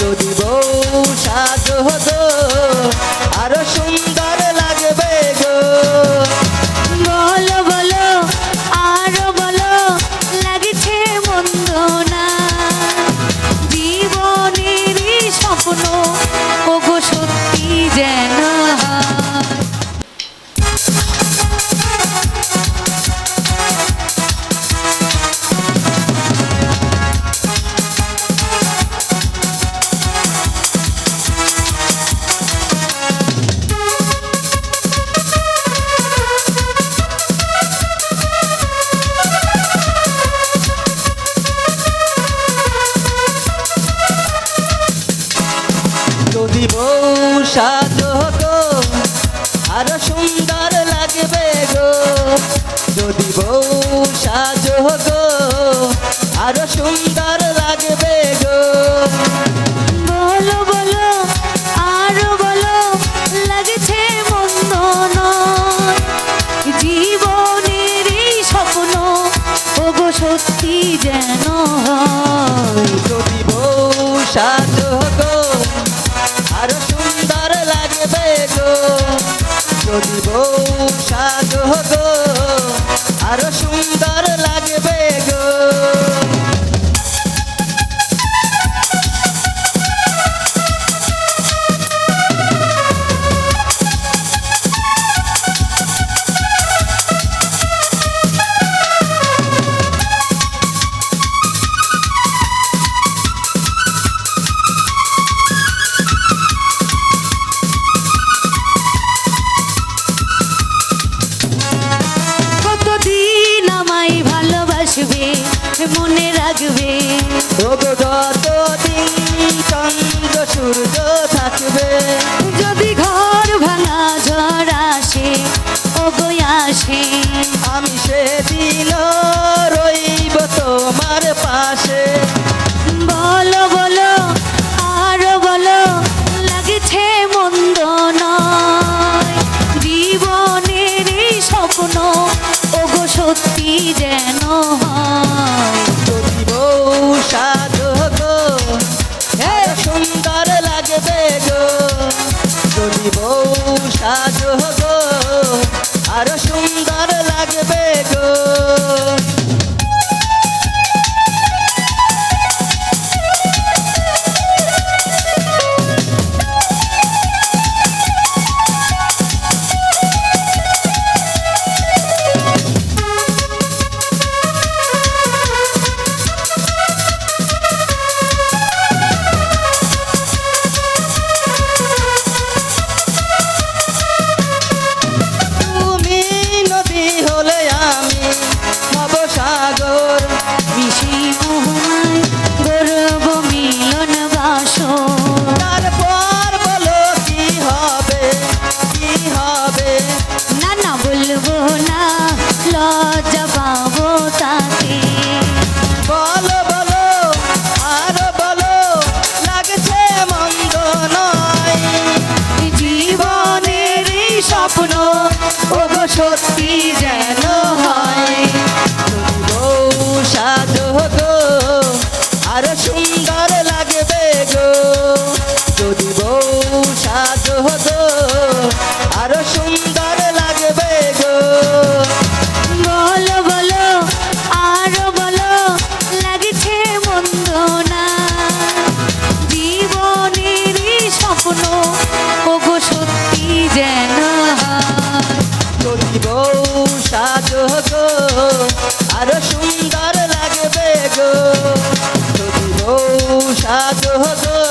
যদি যদি বউ সাজ সুন্দর লাগবে গো। যদি বউ সাজ হতো আরও সুন্দর লাগবে গো। বলো বলো সত্যি যেন যদি বউ সাজ হতো গো যদি বউ সাজ গো আরও সুন্দর থাকবে। ভোগ যতদিন চন্দ্র সূর্য থাকবে সত্যি যেন হয়। সাধক আরও সুন্দর সাজো যদি হতো